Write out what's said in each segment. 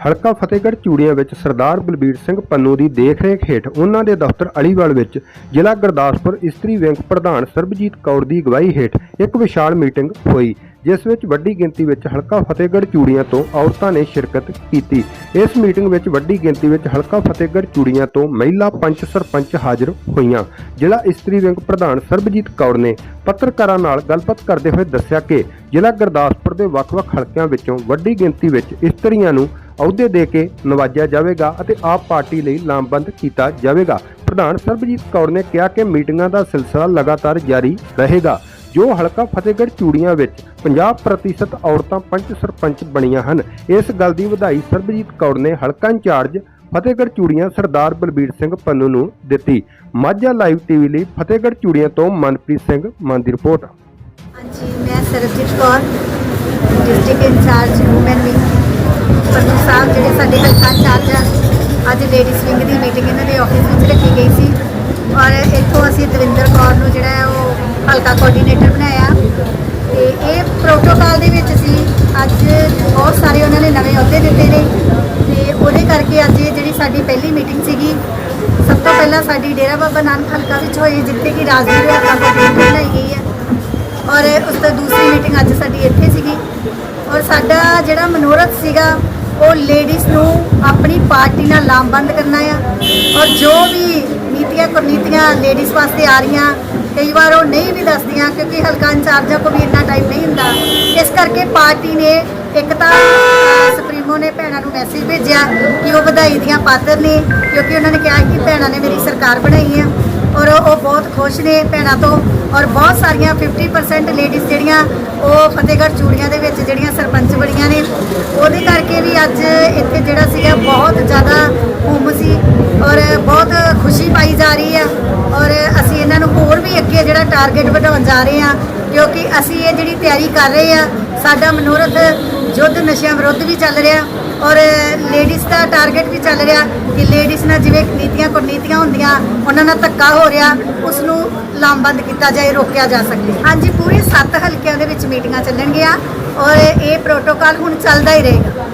ਹਲਕਾ ਫਤਿਹਗੜ੍ਹ ਚੂੜੀਆਂ ਵਿੱਚ ਸਰਦਾਰ ਬਲਬੀਰ ਸਿੰਘ ਪੰਨੂ ਦੀ ਦੇਖਰੇਖ ਹੇਠ ਉਹਨਾਂ ਦੇ ਦਫ਼ਤਰ ਅਲੀਵਾਲ ਵਿੱਚ ਜ਼ਿਲ੍ਹਾ ਗੁਰਦਾਸਪੁਰ ਇਸਤਰੀ ਵਿੰਗ ਪ੍ਰਧਾਨ ਸਰਬਜੀਤ ਕੌਰ ਦੀ ਅਗਵਾਈ ਹੇਠ ਇੱਕ ਵਿਸ਼ਾਲ ਮੀਟਿੰਗ ਹੋਈ, ਜਿਸ ਵਿੱਚ ਵੱਡੀ ਗਿਣਤੀ ਵਿੱਚ ਹਲਕਾ ਫਤਿਹਗੜ੍ਹ ਚੂੜੀਆਂ ਤੋਂ ਔਰਤਾਂ ਨੇ ਸ਼ਿਰਕਤ ਕੀਤੀ। ਇਸ ਮੀਟਿੰਗ ਵਿੱਚ ਵੱਡੀ ਗਿਣਤੀ ਵਿੱਚ ਹਲਕਾ ਫਤਿਹਗੜ੍ਹ ਚੂੜੀਆਂ ਤੋਂ ਮਹਿਲਾ ਪੰਚ ਸਰਪੰਚ ਹਾਜ਼ਰ ਹੋਈਆਂ। ਜ਼ਿਲ੍ਹਾ ਇਸਤਰੀ ਵਿੰਗ ਪ੍ਰਧਾਨ ਸਰਬਜੀਤ ਕੌਰ ਨੇ ਪੱਤਰਕਾਰਾਂ ਨਾਲ ਗੱਲਬਾਤ ਕਰਦੇ ਹੋਏ ਦੱਸਿਆ ਕਿ ਜ਼ਿਲ੍ਹਾ ਗੁਰਦਾਸਪੁਰ ਦੇ ਵੱਖ-ਵੱਖ ਹਲਕਿਆਂ ਵਿੱਚੋਂ ਵੱਡੀ ਗਿਣਤੀ ਵਿੱਚ ਇਸਤਰੀਆਂ ਨੂੰ ਅਹੁਦੇ ਦੇ ਕੇ ਨਵਾਜਿਆ ਜਾਵੇਗਾ ਅਤੇ ਆਪ ਪਾਰਟੀ ਲਈ ਲਾਮਬੰਦ ਕੀਤਾ ਜਾਵੇਗਾ। ਪ੍ਰਧਾਨ ਸਰਬਜੀਤ ਕੌਰ ਨੇ ਕਿਹਾ ਕਿ ਮੀਟਿੰਗਾਂ ਦਾ ਸਿਲਸਿਲਾ ਲਗਾਤਾਰ ਜਾਰੀ ਰਹੇਗਾ, ਜੋ ਹਲਕਾ ਫਤਿਹਗੜ੍ਹ ਚੂੜੀਆਂ ਵਿੱਚ 50% ਔਰਤਾਂ ਪੰਚ ਸਰਪੰਚ ਬਣੀਆਂ ਹਨ। ਇਸ ਗੱਲ ਦੀ ਵਧਾਈ ਸਰਬਜੀਤ ਕੌਰ ਨੇ ਹਲਕਾ ਇੰਚਾਰਜ ਫਤਿਹਗੜ੍ਹ ਚੂੜੀਆਂ ਸਰਦਾਰ ਬਲਬੀਰ ਸਿੰਘ ਪੰਨੂ ਨੂੰ ਦਿੱਤੀ। ਮਾਝਾ ਲਾਈਵ ਟੀਵੀ ਲਈ ਫਤਿਹਗੜ੍ਹ ਚੂੜੀਆਂ ਤੋਂ ਮਨਪ੍ਰੀਤ ਸਿੰਘ ਮਾਨ ਦੀ ਰਿਪੋਰਟ। ਹਾਂਜੀ, ਮੈਂ Sarabjit Kaur, district incharge woman wing Pannu Sahib ਜਿਹੜੇ ਸਾਡੇ ਹਲਕਾ ਇੰਚਾਰਜ ਆ, ਅੱਜ ਲੇਡੀਜ਼ ਵਿੰਗ ਦੀ ਮੀਟਿੰਗ ਇਹਨਾਂ ਦੇ ਆਫਿਸ ਵਿੱਚ ਰੱਖੀ ਗਈ ਸੀ। ਔਰ ਇੱਥੋਂ ਅਸੀਂ ਦਵਿੰਦਰ ਕੌਰ ਨੂੰ ਜਿਹੜਾ ਹੈ ਉਹ ਹਲਕਾ ਕੋਆਰਡੀਨੇਟਰ ਬਣਾਇਆ। ਤੇ ਇਹ ਪ੍ਰੋਟੋਕਾਲ ਦੇ ਵਿੱਚ ਸੀ, ਅੱਜ ਬਹੁਤ ਸਾਰੇ ਉਹਨਾਂ ਨੇ ਨਵੇਂ ਅਹੁਦੇ ਦਿੱਤੇ ਨੇ। ਤੇ ਉਹਦੇ ਕਰਕੇ ਅੱਜ ਇਹ ਜਿਹੜੀ ਸਾਡੀ ਪਹਿਲੀ ਮੀਟਿੰਗ ਸੀਗੀ, ਸਭ ਤੋਂ ਪਹਿਲਾਂ ਸਾਡੀ ਡੇਰਾ ਬਾਬਾ ਨਾਨਕ ਹਲਕਾ ਵਿੱਚ ਹੋਈ, ਜਿੱਥੇ ਕਿ ਰਾਜਵੀਰ ਹਲਕਾ ਕੋਆਰਡੀਨੇਟਰ ਬਣਾਈ ਗਈ ਹੈ। ਔਰ ਉਸ ਤੋਂ ਦੂਸਰੀ ਮੀਟਿੰਗ ਅੱਜ ਸਾਡੀ ਇੱਥੇ ਸੀਗੀ। ਔਰ ਸਾਡਾ ਜਿਹੜਾ ਮਨੋਰਥ ਸੀਗਾ ਉਹ ਲੇਡੀਜ਼ ਨੂੰ ਆਪਣੀ ਪਾਰਟੀ ਨਾਲ ਲਾਮਬੰਦ ਕਰਨਾ ਆ। ਔਰ ਜੋ ਵੀ ਨੀਤੀਆਂ ਕੁਰਨੀਤੀਆਂ ਲੇਡੀਜ਼ ਵਾਸਤੇ ਆ ਰਹੀਆਂ, ਕਈ ਵਾਰ ਉਹ ਨਹੀਂ ਵੀ ਦੱਸਦੀਆਂ ਕਿਉਂਕਿ ਹਲਕਾ ਇੰਚਾਰਜਾਂ ਕੋਲ ਵੀ ਇੰਨਾ ਟਾਈਮ ਨਹੀਂ ਹੁੰਦਾ। ਇਸ ਕਰਕੇ ਪਾਰਟੀ ਨੇ ਇੱਕ ਤਾਂ ਸੁਪਰੀਮੋ ਨੇ ਭੈਣਾਂ ਨੂੰ ਮੈਸੇਜ ਭੇਜਿਆ ਕਿ ਉਹ ਵਧਾਈ ਦੀਆਂ ਪਾਤਰ ਨੇ, ਕਿਉਂਕਿ ਉਹਨਾਂ ਨੇ ਕਿਹਾ ਕਿ ਭੈਣਾਂ ਨੇ ਮੇਰੀ ਸਰਕਾਰ ਬਣਾਈ ਹੈ ਔਰ ਉਹ ਬਹੁਤ ਖੁਸ਼ ਨੇ ਭੈਣਾਂ ਤੋਂ। ਔਰ ਬਹੁਤ ਸਾਰੀਆਂ 50% ਲੇਡੀਜ਼ ਜਿਹੜੀਆਂ, ਉਹ ਫਤਿਹਗੜ੍ਹ ਚੂੜੀਆਂ ਦੇ ਵਿੱਚ ਜਿਹੜੀਆਂ ਸਰਪੰਚ ਬਣੀਆਂ ਨੇ ਉਹਦੇ ਕਰਕੇ ਵੀ ਅੱਜ ਇੱਥੇ ਜਿਹੜਾ ਸੀਗਾ ਬਹੁਤ ਜ਼ਿਆਦਾ ਹੁਮ ਸੀ ਔਰ ਬਹੁਤ ਖੁਸ਼ੀ ਪਾਈ ਜਾ ਰਹੀ ਆ ਔਰ ਅਸੀਂ ਇਹਨਾਂ ਨੂੰ ਹੋਰ ਵੀ ਅੱਗੇ ਜਿਹੜਾ ਟਾਰਗੇਟ ਵਧਾਉਣ ਜਾ ਰਹੇ ਹਾਂ, ਕਿਉਂਕਿ ਅਸੀਂ ਇਹ ਜਿਹੜੀ ਤਿਆਰੀ ਕਰ ਰਹੇ ਆ ਸਾਡਾ ਮਨੋਰਥ ਯੁੱਧ ਨਸ਼ਿਆਂ ਵਿਰੁੱਧ ਵੀ ਚੱਲ ਰਿਹਾ ਔਰ ਲੇਡੀਜ਼ ਦਾ ਟਾਰਗੇਟ ਵੀ ਚੱਲ ਰਿਹਾ ਕਿ ਲੇਡੀਜ਼ ਨਾਲ ਜਿਵੇਂ ਨੀਤੀਆਂ ਕੁਰਨੀਤੀਆਂ ਹੁੰਦੀਆਂ, ਉਹਨਾਂ ਨਾਲ ਧੱਕਾ ਹੋ ਰਿਹਾ ਉਸ ਨੂੰ ਲਾਮਬੰਦ ਕੀਤਾ ਜਾਏ, ਰੋਕਿਆ ਜਾ ਸਕੇ। ਹਾਂਜੀ, ਪੂਰੇ 7 ਹਲਕਿਆਂ ਦੇ ਵਿੱਚ ਮੀਟਿੰਗਾਂ ਚੱਲਣਗੀਆਂ ਔਰ ਇਹ ਪ੍ਰੋਟੋਕਾਲ ਹੁਣ ਚੱਲਦਾ ਹੀ ਰਹੇਗਾ।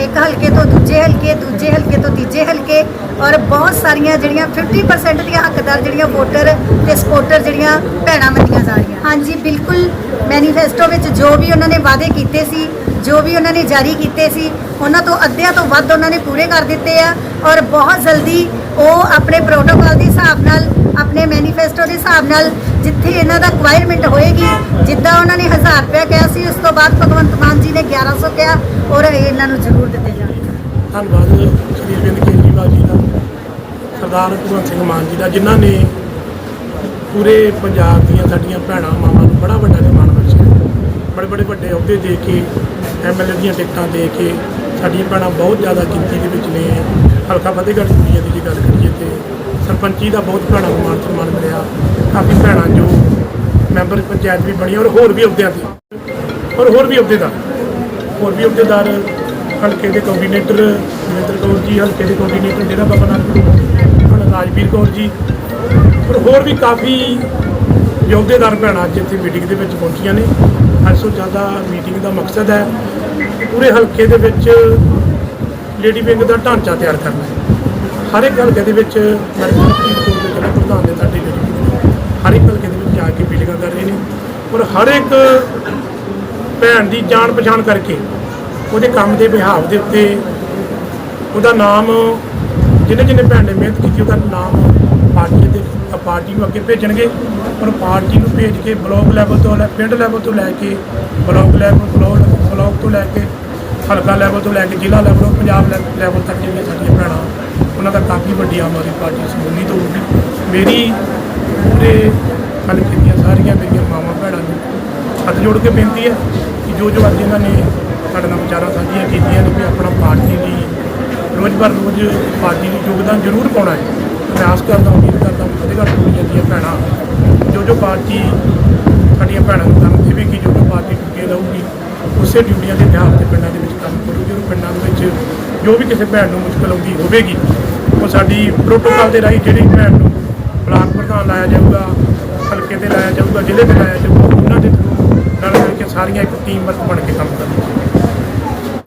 ਇੱਕ ਹਲਕੇ ਤੋਂ ਦੂਜੇ ਹਲਕੇ ਦੂਜੇ ਹਲਕੇ ਤੋਂ ਤੀਜੇ ਹਲਕੇ ਔਰ ਬਹੁਤ ਸਾਰੀਆਂ ਜਿਹੜੀਆਂ 50% ਦੀਆਂ ਹੱਕਦਾਰ ਜਿਹੜੀਆਂ ਵੋਟਰ ਤੇ ਸਪੋਰਟਰ ਜਿਹੜੀਆਂ ਭੈਣਾਂ ਮੰਨੀਆਂ ਜਾ ਰਹੀਆਂ। ਹਾਂਜੀ, ਬਿਲਕੁਲ ਮੈਨੀਫੈਸਟੋ ਵਿੱਚ ਜੋ ਵੀ ਉਹਨਾਂ ਨੇ ਵਾਅਦੇ ਕੀਤੇ ਸੀ, ਜੋ ਵੀ ਉਹਨਾਂ ਨੇ ਜਾਰੀ ਕੀਤੇ ਸੀ, ਉਹਨਾਂ ਤੋਂ ਅੱਧਿਆਂ ਤੋਂ ਵੱਧ ਉਹਨਾਂ ਨੇ ਪੂਰੇ ਕਰ ਦਿੱਤੇ ਆ ਔਰ ਬਹੁਤ ਜਲਦੀ ਉਹ ਆਪਣੇ ਪ੍ਰੋਟੋਕਾਲ ਦੇ ਹਿਸਾਬ ਨਾਲ ਆਪਣੇ ਮੈਨੀਫੈਸਟੋ ਦੇ ਹਿਸਾਬ ਨਾਲ ਜਿੱਥੇ ਇਹਨਾਂ ਦਾ ਰਿਕੁਆਇਰਮੈਂਟ ਹੋਏਗੀ, ਜਿੱਦਾਂ ਉਹਨਾਂ ਨੇ 1000 ਰੁਪਏ ਕਿਹਾ ਸੀ, ਉਸ ਤੋਂ ਬਾਅਦ ਭਗਵੰਤ ਮਾਨ ਜੀ ਨੇ 1100 ਕਿਹਾ ਔਰ ਇਹਨਾਂ ਨੂੰ ਜ਼ਰੂਰ ਦਿੱਤੇ ਜਾਣਗੇ। ਧੰਨਵਾਦ ਸ਼੍ਰੀ ਅਰਵਿੰਦ ਕੇਜਰੀਵਾਲ ਜੀ ਦਾ, ਸਰਦਾਰ ਭਗਵੰਤ ਸਿੰਘ ਮਾਨ ਜੀ ਦਾ, ਜਿਨ੍ਹਾਂ ਨੇ ਪੂਰੇ ਪੰਜਾਬ ਦੀਆਂ ਸਾਡੀਆਂ ਭੈਣਾਂ ਮਾਵਾਂ ਨੂੰ ਬੜਾ ਵੱਡਾ ਸਨਮਾਨ ਬਖਸ਼ਿਆ। ਬੜੇ ਬੜੇ ਵੱਡੇ ਅਹੁਦੇ ਦੇ ਕੇ ਐਮਐਲਏ ਦੀਆਂ ਟਿਕਟਾਂ ਦੇ ਕੇ ਸਾਡੀਆਂ ਭੈਣਾਂ ਬਹੁਤ ਜ਼ਿਆਦਾ ਗਿਣਤੀ ਦੇ ਵਿੱਚ ਨੇ। ਹਲਕਾ ਫਤਿਹਗੜ੍ਹ ਚੂੜੀਆਂ ਦੀ ਜੇ ਗੱਲ ਕਰੀਏ ਤੇ ਸਰਪੰਚੀ ਦਾ ਬਹੁਤ ਭੈਣਾਂ ਨੂੰ ਮਾਨ ਸਨਮਾਨ ਮਿਲਿਆ। ਕਾਫੀ ਭੈਣਾਂ ਜੋ ਮੈਂਬਰ ਪੰਚਾਇਤ ਵੀ ਬਣੀ ਔਰ ਹੋਰ ਵੀ ਅਹੁਦਿਆਂ ਤੇ ਔਰ ਹੋਰ ਵੀ ਅਹੁਦੇਦਾਰ। ਹੋਰ ਵੀ ਅਹੁਦੇਦਾਰ ਹਲਕੇ ਦੇ ਕੋਆਰਡੀਨੇਟਰ ਦਵਿੰਦਰ ਕੌਰ ਜੀ, ਹਲਕੇ ਦੇ ਕੋਆਰਡੀਨੇਟਰ ਡੇਰਾ ਬਾਬਾ ਨਾਨਕ ਹੁਣ ਰਾਜਵੀਰ ਕੌਰ ਜੀ ਔਰ ਹੋਰ ਵੀ ਕਾਫੀ ਅਹੁਦੇਦਾਰ ਭੈਣਾਂ ਅੱਜ ਇੱਥੇ ਮੀਟਿੰਗ ਦੇ ਵਿੱਚ ਪਹੁੰਚੀਆਂ ਨੇ। 800 ਜ਼ਿਆਦਾ ਮੀਟਿੰਗ ਦਾ ਮਕਸਦ ਹੈ ਪੂਰੇ ਹਲਕੇ ਦੇ ਵਿੱਚ ਲੇਡੀ ਵਿੰਗ ਦਾ ਢਾਂਚਾ ਤਿਆਰ ਕਰਨਾ ਹੈ। ਹਰ ਇੱਕ ਹਲਕੇ ਦੇ ਵਿੱਚ ਮੈਡਮ ਜਿਹੜਾ ਪ੍ਰਧਾਨ ਨੇ ਸਾਡੇ ਲੇਡੀ ਹਰ ਇੱਕ ਹਲਕੇ ਦੇ ਵਿੱਚ ਜਾ ਕੇ ਮੀਟਿੰਗਾਂ ਕਰ ਰਹੇ ਨੇ। ਔਰ ਹਰ ਇੱਕ ਭੈਣ ਦੀ ਜਾਣ ਪਛਾਣ ਕਰਕੇ ਉਹਦੇ ਕੰਮ ਦੇ ਵਿਹਾਵ ਦੇ ਉੱਤੇ ਉਹਦਾ ਨਾਮ ਜਿਹਨੇ ਜਿਹਨੇ ਭੈਣ ਨੇ ਮਿਹਨਤ ਕੀਤੀ, ਉਹਦਾ ਨਾਮ ਪਾਰਟੀ ਦੇ ਪਾਰਟੀ ਨੂੰ ਅੱਗੇ ਭੇਜਣਗੇ। ਔਰ ਪਾਰਟੀ ਨੂੰ ਭੇਜ ਕੇ ਬਲਾਕ ਲੈਵਲ ਤੋਂ ਪਿੰਡ ਲੈਵਲ ਤੋਂ ਲੈ ਕੇ ਬਲਾਕ ਲੈਵਲ ਬਲਾਕ ਬਲਾਕ ਤੋਂ ਲੈ ਕੇ ਹਲਕਾ ਲੈਵਲ ਤੋਂ ਲੈ ਕੇ ਜ਼ਿਲ੍ਹਾ ਲੈਵਲ ਤੋਂ ਪੰਜਾਬ ਲੈ- ਲੈਵਲ ਤੱਕ ਜਿਹੜੀਆਂ ਸਾਡੀਆਂ ਭੈਣਾਂ, ਉਹਨਾਂ ਦਾ ਕਾਫੀ ਵੱਡੀ ਆਮ ਆਦਮੀ ਪਾਰਟੀ ਸਮੂਲੀਅਤ ਹੋਊਗੀ ਮੇਰੀ ਪੂਰੇ ਹਲਕੇ ਦੀਆਂ ਸਾਰੀਆਂ ਮੇਰੀਆਂ ਮਾਵਾਂ ਭੈਣਾਂ ਨੂੰ ਹੱਥ ਜੋੜ ਕੇ ਬੇਨਤੀ ਹੈ ਕਿ ਜੋ ਜੋ ਅੱਜ ਇਹਨਾਂ ਨੇ ਸਾਡੇ ਨਾਲ ਵਿਚਾਰਾਂ ਸਾਂਝੀਆਂ ਕੀਤੀਆਂ ਨੇ ਵੀ ਆਪਣਾ ਪਾਰਟੀ ਦੀ ਰੋਜ਼ ਬਰ ਰੋਜ਼ ਪਾਰਟੀ ਨੂੰ ਯੋਗਦਾਨ ਜ਼ਰੂਰ ਪਾਉਣਾ ਹੈ, ਮੈਂ ਆਸ ਕਰਦਾ ਉਮੀਦ ਕਰਦਾ ਹਾਂ ਫਤਿਹਗੜ੍ਹ ਚੂੜੀਆਂ ਦੀਆਂ ਭੈਣਾਂ। ਜੋ ਜੋ ਪਾਰਟੀ ਸਾਡੀਆਂ ਭੈਣਾਂ ਨੂੰ ਕੰਮ ਦੇਵੇਗੀ, ਜੋ ਜੋ ਪਾਰਟੀ ਡਿਊਟੀਆਂ ਲਊਗੀ, ਉਸੇ ਡਿਊਟੀਆਂ ਦੇ ਬਿਹਾਰ ਤੇ ਪਿੰਡਾਂ ਦੇ ਵਿੱਚ ਕੰਮ ਕਰੂਗੀ ਔਰ ਪਿੰਡਾਂ ਦੇ ਵਿੱਚ ਜੋ ਵੀ ਕਿਸੇ ਭੈਣ ਨੂੰ ਮੁਸ਼ਕਲ ਆਉਂਦੀ ਹੋਵੇਗੀ, ਉਹ ਸਾਡੀ ਪ੍ਰੋਟੋਕਾਲ ਦੇ ਰਾਹੀਂ ਜਿਹੜੀ ਭੈਣ ਨੂੰ ਬਲਾਕ ਪ੍ਰਧਾਨ ਲਾਇਆ ਜਾਊਗਾ, ਹਲਕੇ ਤੇ ਲਾਇਆ ਜਾਊਗਾ, ਜ਼ਿਲ੍ਹੇ ਤੇ ਲਾਇਆ ਜਾਊਗਾ, ਉਹਨਾਂ ਦੇ ਥਰੂ ਨਾਲ ਮਿਲ ਕੇ ਸਾਰੀਆਂ ਇੱਕ ਟੀਮ ਵਰਕ ਬਣ ਕੇ ਕੰਮ